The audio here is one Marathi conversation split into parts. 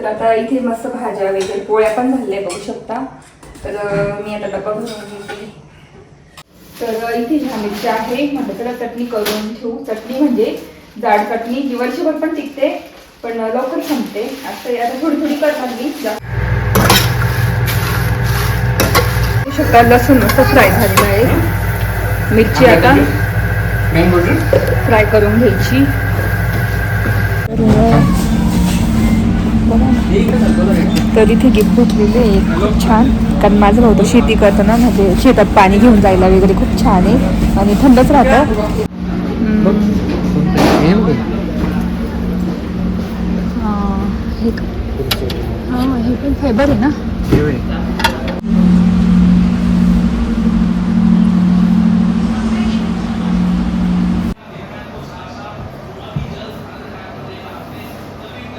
तर आता इथे मस्त भाज्या वगैरे पोळ्या पण झालेल्या बघू शकता. तर मी आता डब्बा भरून घेते. तर इथे मिरच्या आहे. म्हटलं चला चटणी करून ठेवू. चटणी म्हणजे जाड चटणी जी वर्षभर पण टिकते पण लवकर संपते. आता आता थोडी थोडी करणार मी शकता लसूण मस्त फ्राय झालेला आहे. मिरची आता. फ्राय करून घ्यायची. तर, बघा इथे गिफ्ट भेटलेले आहे. खूप छान. कारण माझं भाऊ तर शेती करताना म्हणजे शेतात पाणी घेऊन जायला वगैरे खूप छान आहे. आणि थंडच राहतं. हे हे पण फायबर आहे ना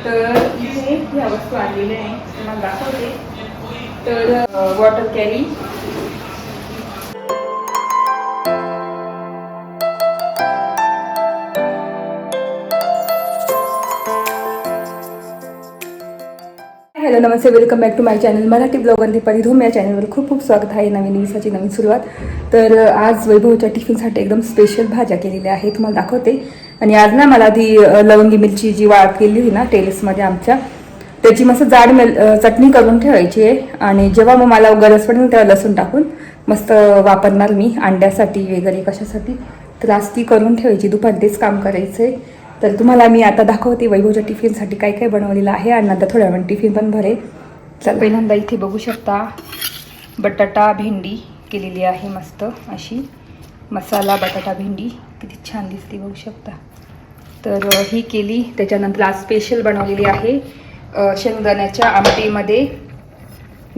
तर इथे ह्या वस्तू आणलेल्या आहे तुम्हाला दाखवते तर water carry hello Namaste welcome back to my channel Marathi blog आणि परिधोम या चॅनलवर खूप खूप स्वागत आहे नवीन दिवसाची नवीन सुरुवात. तर आज वैभवच्या टिफिनसाठी एकदम स्पेशल भाज्या केलेल्या आहेत तुम्हाला दाखवते. आणि आज ना मला ती लवंगी मिरची जी वाळ केली होती ना टेरेसमध्ये आमच्या त्याची मस्त जाड मेल चटणी करून ठेवायची आहे. आणि जेव्हा मग मला गरज पडेल तेव्हा लसूण टाकून मस्त वापरणार मी अंड्यासाठी वगैरे कशासाठी. तर आज ती करून ठेवायची दुपारी तेच काम करायचं आहे तर तुम्हाला मी आता दाखवते वैभवच्या टिफिनसाठी काय काय बनवलेलं आहे आणि नंतर थोड्या वेळ टिफिन पण भरेल. चल. पहिल्यांदा इथे बघू शकता बटाटा भेंडी केलेली आहे मस्त अशी. मसाला बटाटा भेंडी किती छान दिसते बघू शकता. तर ही केली त्याच्यानंतर आज स्पेशल बनवलेली आहे. शेंगदाण्याच्या आमटीमध्ये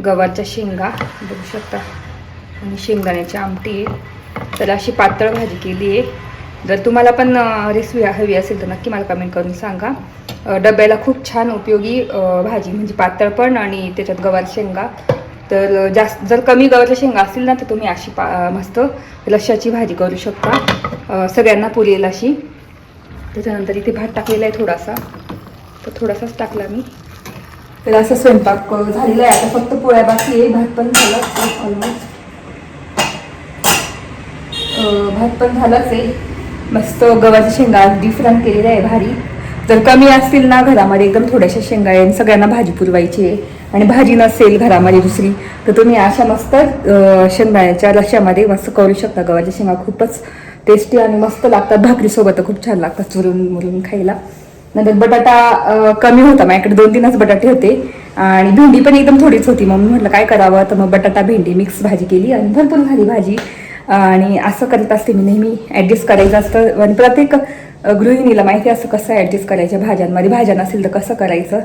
गव्हाच्या शेंगा बघू शकता. आणि शेंगदाण्याची आमटी. आहे तर अशी पातळ भाजी केली आहे. जर तुम्हाला पण रेसिपी हवी असेल तर नक्की मला कमेंट करून सांगा. डब्याला खूप छान उपयोगी भाजी म्हणजे पातळ पण आणि त्याच्यात गव्हाच्या शेंगा. तर जास्त जर कमी गव्हाच्या शेंगा असतील ना तर तुम्ही अशी पा मस्त लशाची भाजी करू शकता. सगळ्यांना पुरेल अशी. त्याच्यानंतर इथे भात टाकलेला आहे थोडासा. तर थोडासाच टाकला मी. तर असं स्वयंपाक झालेला आहे. आता फक्त पोळ्या बाकी आहे. भात पण झाला ऑलमोस्ट भात पण झालाच आहे. मस्त गव्हाच्या शेंगा डिफरंट केलेल्या आहे भारी. जर कमी असतील ना घरामध्ये एकदम थोड्याशा शेंगा आहे. आणि सगळ्यांना भाजी पुरवायची आहे. आणि भाजी नसेल घरामध्ये दुसरी तर तुम्ही अशा मस्त अ, रशामध्ये रश्यामध्ये मस्त करू शकता. गव्हाच्या शेंगा खूपच टेस्टी आणि मस्त लागतात. भाकरीसोबत खूप छान लागतात. चुरून मुरून खायला. नंतर बटाटा कमी होता. माझ्याकडे दोन तीनच बटाटे होते. आणि भेंडी पण एकदम थोडीच होती. मग मी म्हटलं काय करावं? तर मग बटाटा भेंडी मिक्स भाजी केली आणि भरपूर झाली भाजी. आणि असं करत असते मी नेहमी ॲडजस्ट करायचं असतं. आणि प्रत्येक गृहिणीला माहिती असतं कसं ॲडजस्ट करायच्या भाज्यांमध्ये भाज्या नसेल तर कसं करायचं?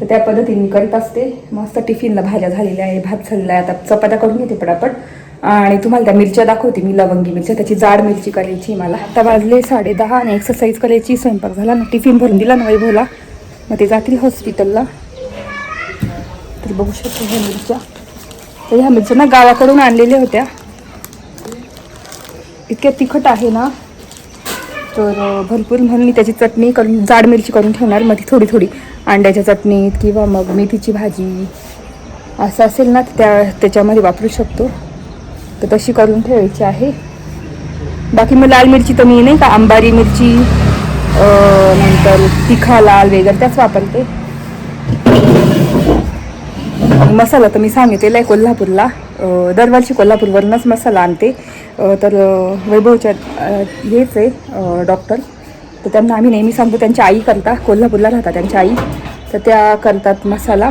तर त्या पद्धतीने करत असते. मस्त टिफिनला भाज्या झालेल्या आहे. भात झालेला आहे. आता चपात्या करून घेते पटापट. आणि तुम्हाला त्या मिरच्या दाखवते मी लवंगी मिरच्या त्याची जाड मिरची करायची मला आता वाजले साडे दहा आणि एक्सरसाइज करायची स्वयंपाक झाला ना टिफिन भरून दिला ना वैभवला मग ते जातील हॉस्पिटलला तर बघू शकतो ह्या मिरच्या. तर ह्या मिरच्या ना गावाकडून आणलेल्या होत्या. इतक्या तिखट आहे ना. तर भरपूर म्हणून मी त्याची चटणी करून जाड मिरची करून ठेवणार मग ती थोडी थोडी अंड्याच्या चटणीत किंवा मग मेथीची भाजी. असं असेल ना तर त्या त्याच्यामध्ये वापरू शकतो. तर तशी करून ठेवायची आहे. बाकी मग लाल मिरची तर मी नाही का अंबारी मिरची नंतर तिखा लाल वगैरे त्याच वापरते. मसाला तर मी सांगितलेला आहे कोल्हापूरला. दरवर्षी कोल्हापूरवरूनच मसाला आणते. तर वैभवच्या हेच आहे डॉक्टर. तर त्यांना आम्ही नेहमी सांगतो त्यांच्या आई करता कोल्हापूरला राहतात त्यांच्या आई. तर त्या करतात मसाला.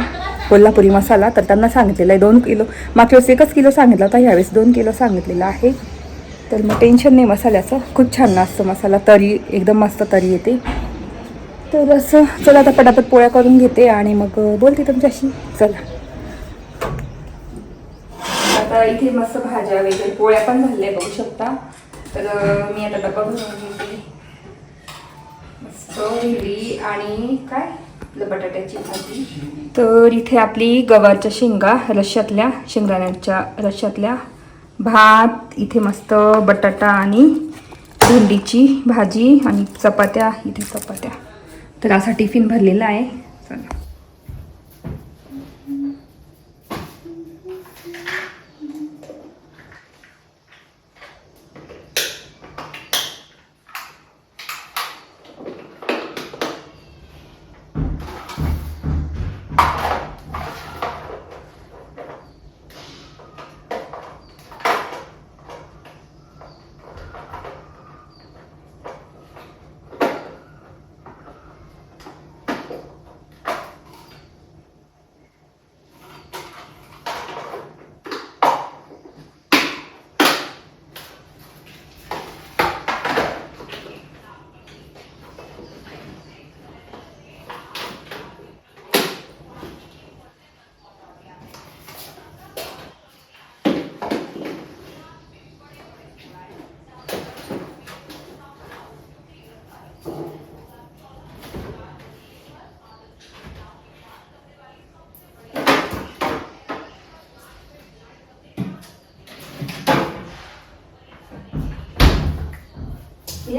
कोल्हापुरी मसाला तर त्यांना सांगितलेलं आहे दोन किलो. मागच्या वेळेस एकच किलो सांगितला होता ह्यावेळेस दोन किलो सांगितलेला आहे. तर मग टेन्शन नाही मसाल्याचं. खूप छान असतं मसाला तरी एकदम मस्त तरी येते. तर असं चला आता पटापट पोळ्या करून घेते आणि मग बोलते तुमच्याशी. चला. आता इथे मस्त भाज्या वगैरे पोळ्या पण झाल्या बघू शकता. तर मी आता डबा भरून घेते. मस्त हिरवी आणि काय? बटाट्याची भाजी. तर इथे आपली गवारच्या शेंगा रश्यातल्या शेंगदाण्याच्या रश्यातल्या भात इथे मस्त बटाटा आणि भेंडीची भाजी आणि चपात्या इथे चपात्या. तर असा टिफिन भरलेला आहे. चला.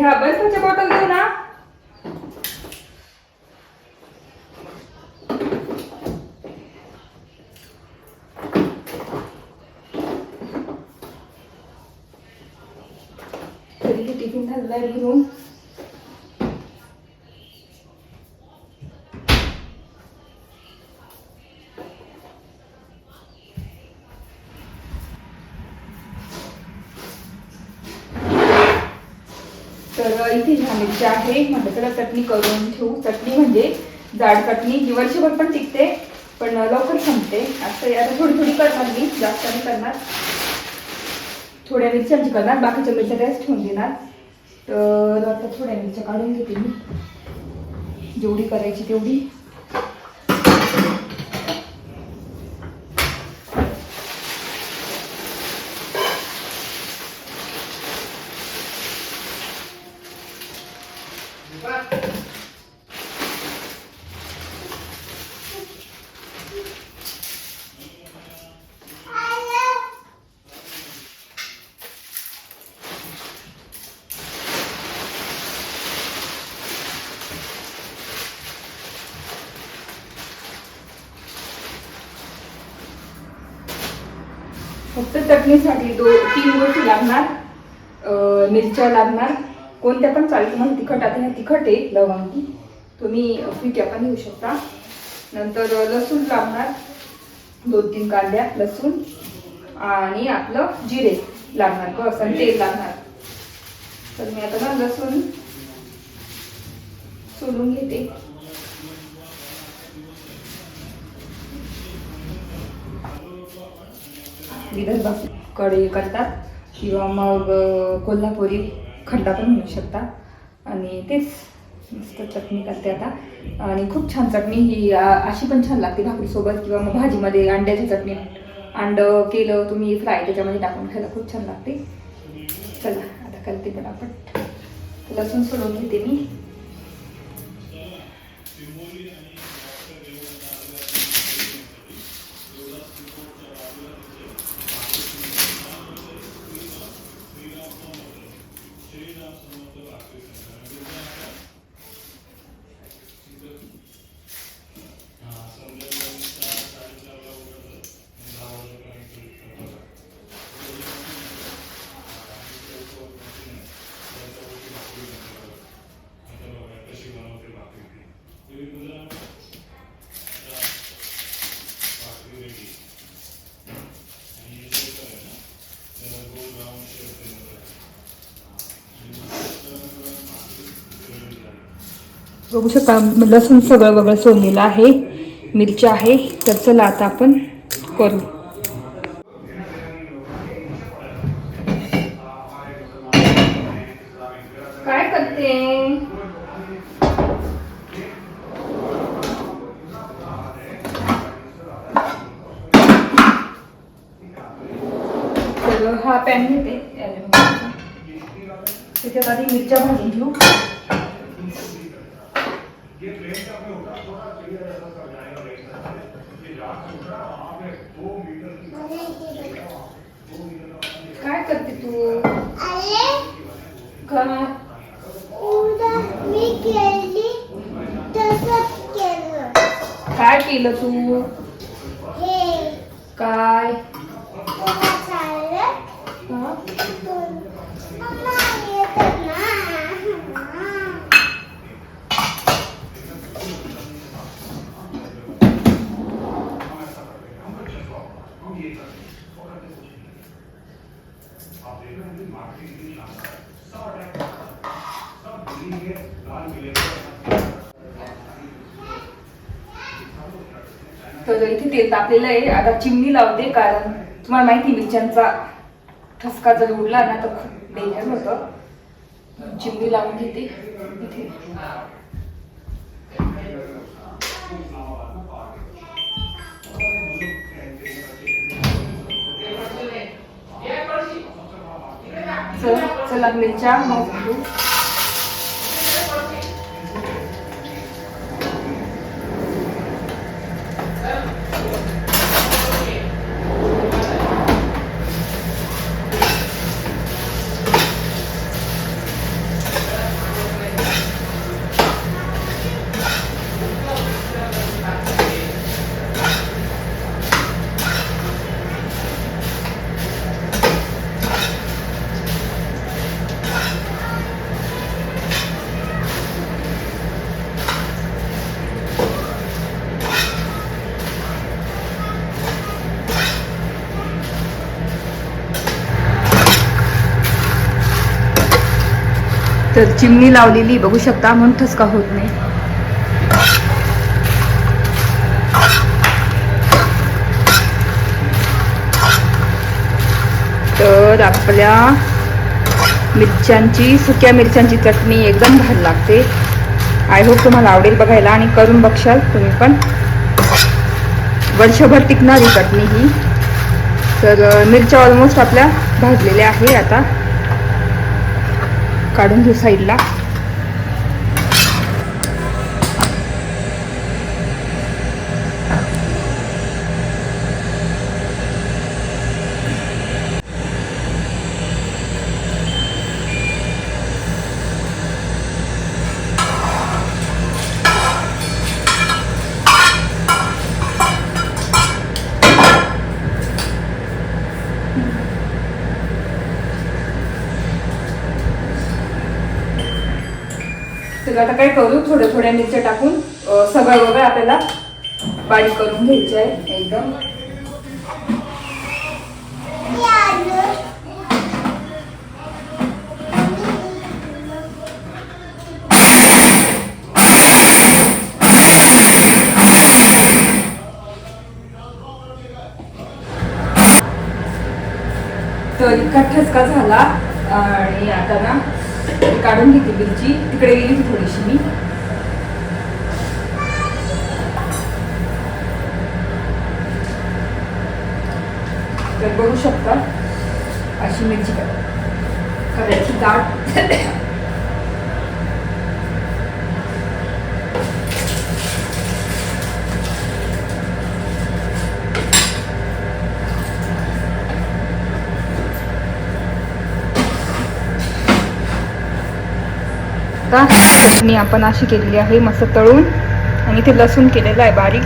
ह्या बर्फाच्या बॉटल देऊ ना टिफिन झालेला आहे घेऊन तर इथे ह्या मिरच्या आहे. म्हटलं त्याला चटणी करून ठेवू. चटणी म्हणजे जाड चटणी जी वर्षभर पण टिकते पण लवकर संपते. असं आता थोडी थोडी करणार मी जास्त नाही करणार. थोड्या मिरच्यांची करणार. बाकीच्या मिरच्या रेस्ट ठेवून देणार. तर आता थोड्या मिरच्या काढून घेते मी. जेवढी करायची तेवढी. फक्त चटणीसाठी दो तीन गोष्टी लागणार मिरच्या लागणार. कोणत्या पण चालेल तुम्हाला तिखट आता ह्या तिखट आहे लवंगी. तुम्ही फिक्या पण घेऊ शकता. नंतर लसूण लागणार दोन तीन कांद्या लसूण. आणि आपलं जिरे लागणार बस आणि तेल लागणार. तर मी आता ना लसूण सोलून घेते. विदर्भात कडे करतात किंवा मग कोल्हापुरी खड्डा पण मिळू शकता. आणि तेच मस्त चटणी करते आता. आणि खूप छान चटणी ही अशी पण छान लागते भाकरीसोबत किंवा मग भाजीमध्ये अंड्याची चटणी. अंड केलं तुम्ही फ्राय त्याच्यामध्ये टाकून खायला खूप छान लागते. चला आता करते पटापट. लसूण सोडून घेते मी. बघू शकता लसूण सगळं वगळं सोडलेलं आहे मिरची आहे तर चला आता आपण करू काय करते तर हा पॅन घेते त्याच्यात आधी मिरच्या भाजून घेऊ काय करते तू? अरे का? काय केलं तू? हे काय तुला चाललं हा? मम्मा येतं ना तर इथे तेल तापलेलं आहे आता चिमणी लावते कारण तुम्हाला माहिती मिरच्यांचा ठसका जर उडला ना तर खूप डेंजर होतं. चिमणी लावून घेते इथे. चला चला मिरच्या मग तर चिमणी लावलेली बघू शकता म्हणून ठसका होत नाही. तर आपल्या मिरच्यांची सुक्या मिरच्यांची चटणी एकदम भारी लागते. आय होप तुम्हाला आवडेल बघायला आणि करून बघशाल तुम्ही पण. वर्षभर टिकणारी चटणी ही. तर मिरच्या ऑलमोस्ट आपल्या भाजलेल्या आहे आता. काढून घेऊ साईडला तर आता काय करू? थोड्या थोड्या मिरच्या टाकून सगळं वगैरे आपल्याला बारीक करून घ्यायचं आहे एकदम. तर इतका ठसका झाला आणि आता ना काढून घेते मिरची. तिकडे गेली होती थोडीशी मी. तर बघू शकता अशी मिरची. करायची दाट. आता चटणी आपण अशी केलेली आहे मस्त तळून. आणि इथे लसूण केलेलं आहे बारीक.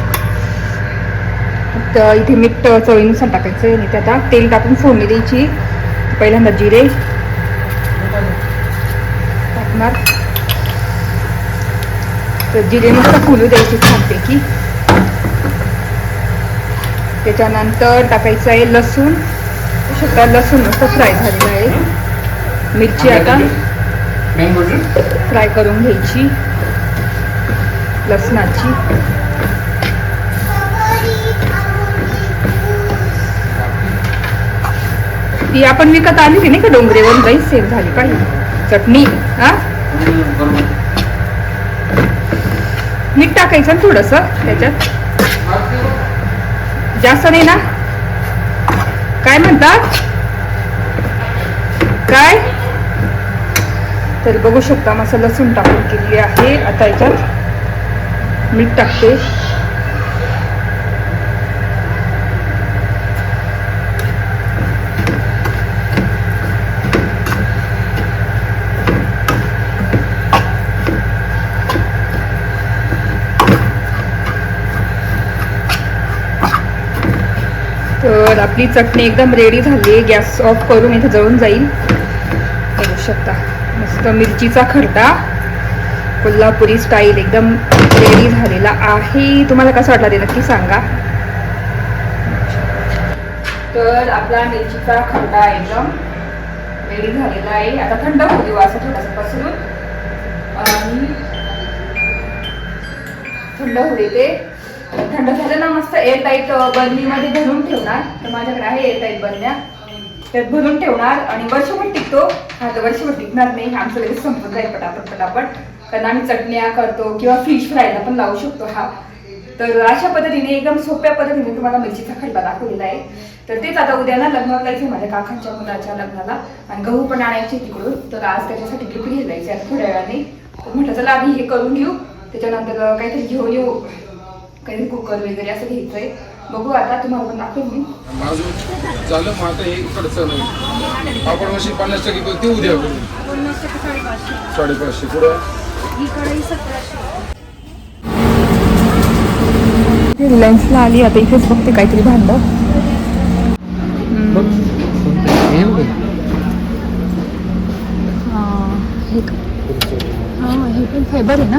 तर इथे मीठ चवीनुसार टाकायचं आहे. आणि ते आता तेल टाकून फोडणी द्यायची. पहिल्यांदा जिरे टाकणार. तर जिरे मस्त फुलू द्यायची छानपैकी. त्याच्यानंतर टाकायचं आहे लसूण. शकता लसूण मस्त फ्राय झालेला आहे. मिरची आता फ्राय करून घ्यायची. लसणाची. ती आपण विकत आली की नाही का डोंगरेवर? लई सेल झाली पाहिजे. चटणी हा? मीठ टाकायचं ना थोडस त्याच्यात. जास्त नाही ना? काय म्हणतात? काय? तर बघू शकता मसा लसूण टाकून केली आहे. आता याच्यात मीठ टाकते. तर आपली चटणी एकदम रेडी झाली. आहे गॅस ऑफ करून इथे जळून जाईल. बघू शकता. मस्त मिरचीचा खरडा. कोल्हापुरी स्टाईल एकदम रेडी झालेला आहे. तुम्हाला कसा वाटला ते नक्की सांगा. तर आपला मिरचीचा खरडा एकदम रेडी झालेला आहे. आता थंड होऊ देऊ असं थोडासा पसरून. आणि थंड होऊ देते. थंड झालं ना मस्त एअर टाईट बंदीमध्ये भरून ठेवणार. तर माझ्याकडे आहे एअर टाईट बंद्या त्यात भरून ठेवणार आणि वर्षभर टिकतो. हा तर वर्षभर टिकणार नाही आमचं लगेच संपत जाईल पटापट पटापट. कारण आम्ही चटण्या करतो किंवा फिश फ्रायला पण लावू शकतो हा. तर अशा पद्धतीने एकदम सोप्या पद्धतीने तुम्हाला मिरचीचा खड्डा दाखवलेला आहे. तर तेच आता उद्या ना लग्नाला जायचं माझ्या काकांच्या मुलाच्या लग्नाला. आणि गहू पण आणायचे तिकडून. तर आज त्याच्यासाठी गिफ्ट घ्यायला जायचं आहे थोड्या वेळाने. म्हटलं चला आम्ही हे करून घेऊ. त्याच्यानंतर काहीतरी घेऊन येऊ. काहीतरी कुकर वगैरे असं घ्यायचंय. बघू आता तुम्हाला पण दाखवेन मी माझं झालं मग आता हे कडचं नाही. आपण वर्षी पन्नास टक्के करू, ते उद्या. करू साडेपाचशे पुढं. रिलायन्सला आली आता इथेच बघते काहीतरी भांड. हे पण फायबर आहे ना?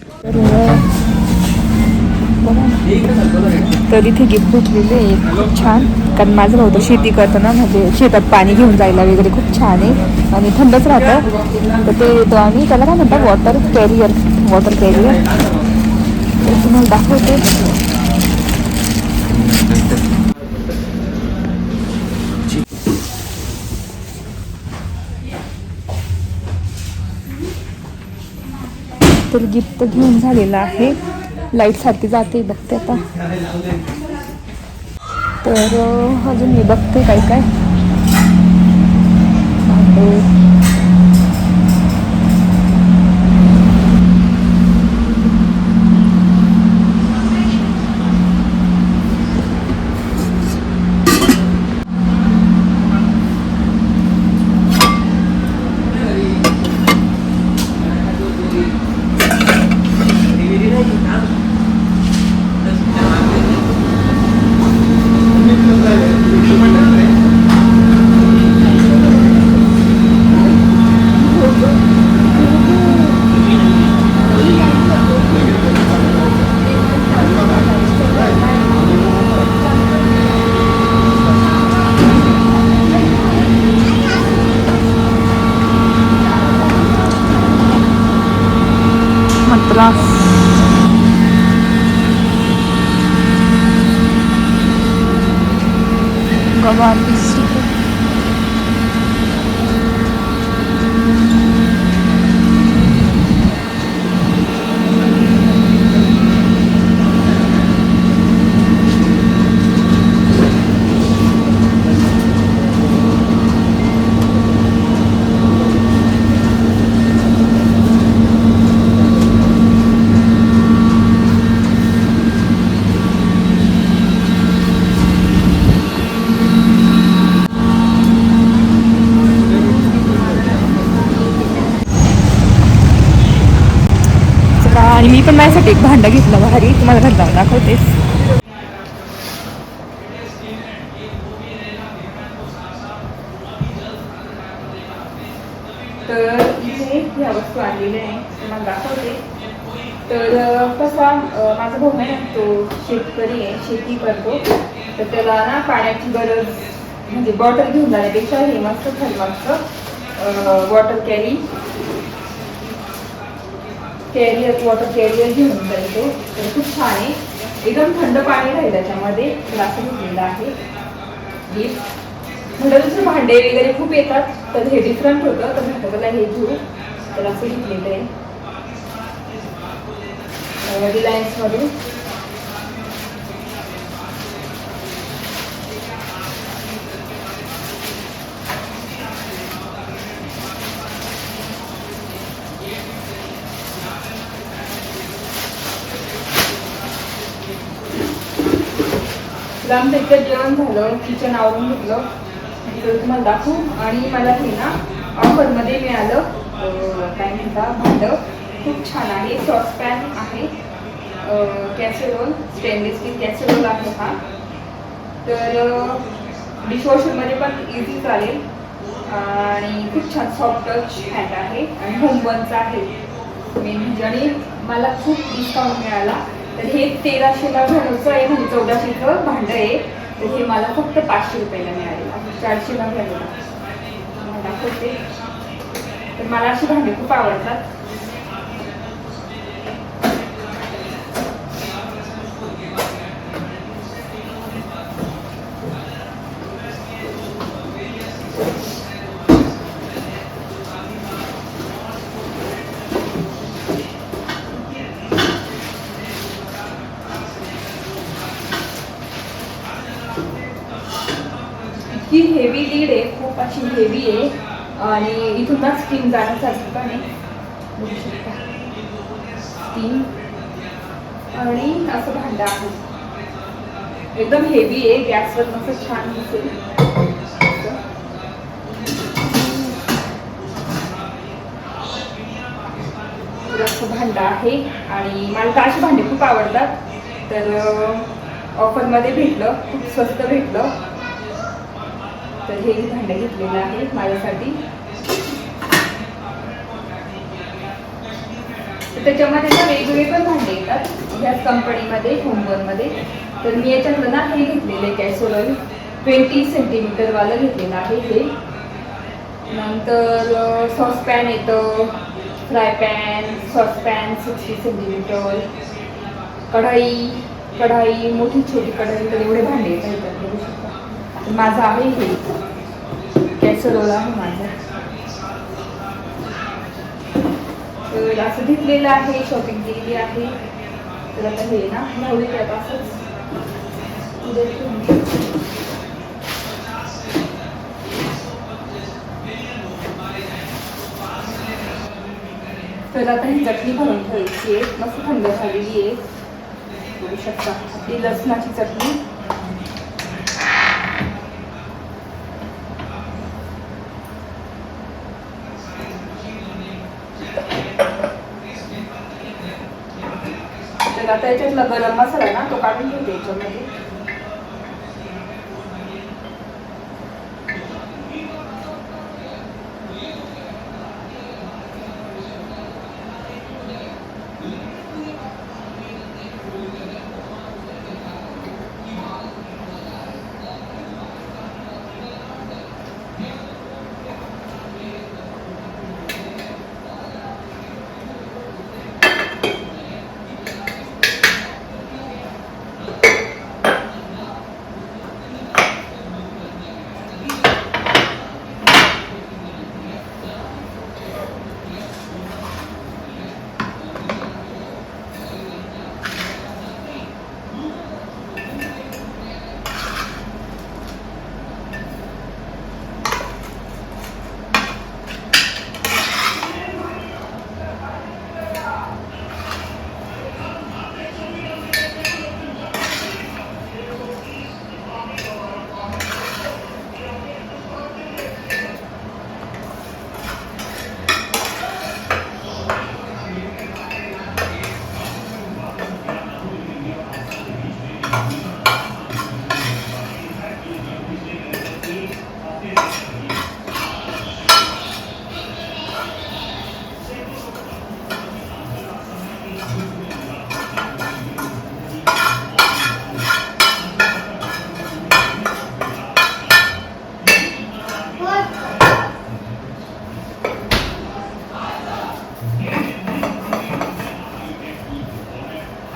तर इथे गिफ्ट भेटलेले आहे. खूप छान. कारण माझं भाऊ तर शेती करताना म्हणजे शेतात पाणी घेऊन जायला वगैरे खूप छान आहे. आणि थंडच राहतं. तर ते येतो आम्ही त्याला काय म्हणतात? वॉटर कॅरियर वॉटर कॅरियर तर तुम्हाला दाखवते. तर गिफ्ट घेऊन झालेलं आहे. लाइट सारखी जाते बघते आता. तर अजून मी बघते काय काय भांडे. मद्रास गवार बिस्किट चला, आणि मी पण माझ्यासाठी एक भांडं घेतलं भारी तुम्हाला घरी जाऊन दाखवते. तर इथे ह्या वस्तू आणलेल्या आहे. तुम्हाला दाखवते. तर कसा माझा भाऊ आहे तो शेतकरी आहे शेती करतो. तर त्याला ना पाण्याची गरज म्हणजे बॉटल घेऊन जाण्यापेक्षा हे मस्त थर्मासचं water carry carrier water carrier घेऊन जायचो तर खूप छान आहे. एकदम थंड पाणी राहील त्याच्यामध्ये तर असं आहे. गिफ्ट म्हणजे दुसरे भांडे वगैरे खूप येतात तर हे डिफरंट होतं. तर म्हटलं त्याला हे घेऊ. तर असं घेतलेलं आहे. रिलायन्समधून तर आमचं जेवण झालं किचन आवरून घेतलं. तर तुम्हाला दाखवू? आणि मला हे ना ऑफरमध्ये मिळालं. काय म्हणता? भांडं. खूप छान आहे. सॉसपॅन आहे. कॅसेरोल स्टेनलेस स्टील कॅसेरोल आहे हा. तर डिशवॉशरमध्ये पण इझी चालेल. आणि खूप छान सॉफ्ट टच हँड आहे. आणि होमवनचा आहे. मेन म्हणजे आणि मला खूप डिस्काउंट मिळाला. तर हे तेराशेला घालूचं आहे म्हणजे चौदाशेचं भांडं आहे. तर हे मला फक्त पाचशे रुपयाला मिळालेलं चारशेला घालून. दाखवते. तर मला अशी भांडी खूप आवडतात. अशी हेवी लीड आहे खूप अशी हेवी आहे. आणि इथून ना स्टीम जाण्यासारखं पण आहे बघू शकता. स्टीम आणि असं भांडं आहे. एकदम हेवी आहे गॅसवर मस्त छान दिसेल. असं. भांडं आहे. आणि मला तर अशी भांडी खूप आवडतात. तर ऑफरमध्ये भेटलं खूप स्वस्त भेटलं. तर हे भांडं घेतलेलं आहे माझ्यासाठी. त्याच्यामध्ये ना वेगवेगळे पण भांडे येतात. ह्याच कंपनीमध्ये होमवरमध्ये. तर मी याच्यातलं ना हे घेतलेलं आहे कॅसोरल ट्वेंटी सेंटीमीटरवालं घेतलेलं आहे हे. नंतर सॉसपॅन येतं. Fry pan saucepan sixty centimetre. कढाई कढाई मोठी छोटी कढाई तर एवढे भांडे येतात ह्याच्यात बघू शकता तर माझा आहे हे कॅसरोल आहे माझा. तर असं घेतलेलं आहे शॉपिंग केलेली आहे. तर आता हे ना नवरी दे असंच उद्या ठेवून तर आता ही चटणी भरून ठेवायची आहे. मस्त थंड झालेली आहे. बघू शकता. आपली लसणाची चटणी. आता याच्यातला गरम मसाला ना तो काढून घेते याच्यामध्ये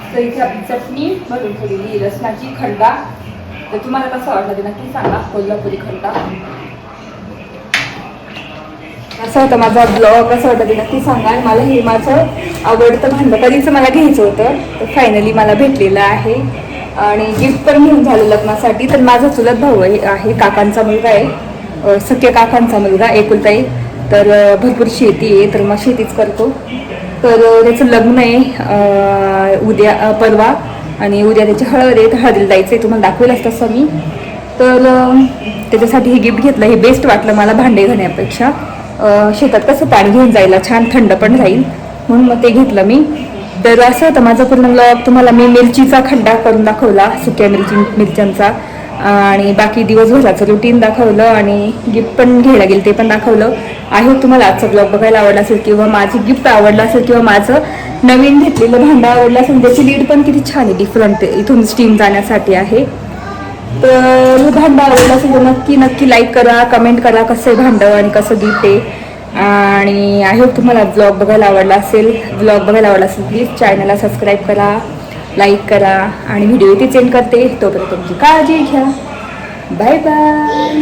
तर इथे आपली चटणी भरून ठेवलेली लसणाची खंडा. तर तुम्हाला कसं वाटलं ते नक्की सांगा कोल्हापुरी खंडा. असं होतं माझा ब्लॉग कसं होतं ते नक्की सांगा. आणि मला हे माझं आवडतं भांडं कधीच मला घ्यायचं होतं. तर फायनली मला भेटलेलं आहे. आणि गिफ्ट पण घेऊन झालं लग्नासाठी. तर माझा चुलत भाऊ आहे आहे, काकांचा मुलगा आहे. सख्य सख्या काकांचा मुलगा एकुलता एक तर भरपूर शेती आहे तर मग शेतीच करतो. तर त्याचं लग्न आहे उद्या परवा. आणि उद्या त्याची हळद आहे तर हळदीला जायचं आहे तुम्हाला दाखवेलच तसं मी. तर त्याच्यासाठी हे गिफ्ट घेतलं हे बेस्ट वाटलं मला भांडे घेण्यापेक्षा शेतात कसं पाणी घेऊन जायला छान थंड पण राहील. म्हणून मग ते घेतलं मी. तर असं होतं माझा पूर्ण ब्लॉग तुम्हाला मी मिरचीचा खड्डा करून दाखवला सुक्या मिरची मिरच्यांचा. आणि बाकी दिवसभराचं रुटीन दाखवलं आणि गिफ्ट पण घ्यायला गेलं ते पण दाखवलं. आहे तुम्हाला आजचा ब्लॉग बघायला आवडला असेल किंवा माझी गिफ्ट आवडलं असेल किंवा माझं नवीन घेतलेलं भांडं आवडला सध्याची लीड पण किती छान आहे डिफरंट इथून स्टीम जाण्यासाठी आहे. तर मी भांडं आवडलं असेल तर नक्की नक्की लाईक करा कमेंट करा कसं आहे भांडं आणि कसं गिफ्ट आहे. आणि आय होप तुम्हाला ब्लॉग बघायला आवडला असेल ब्लॉग बघायला आवडला असेल प्लीज चॅनलला सबस्क्राईब करा लाईक करा आणि व्हिडिओ इथे सेंड करते. तोपर्यंत तुमची काळजी घ्या. Bye bye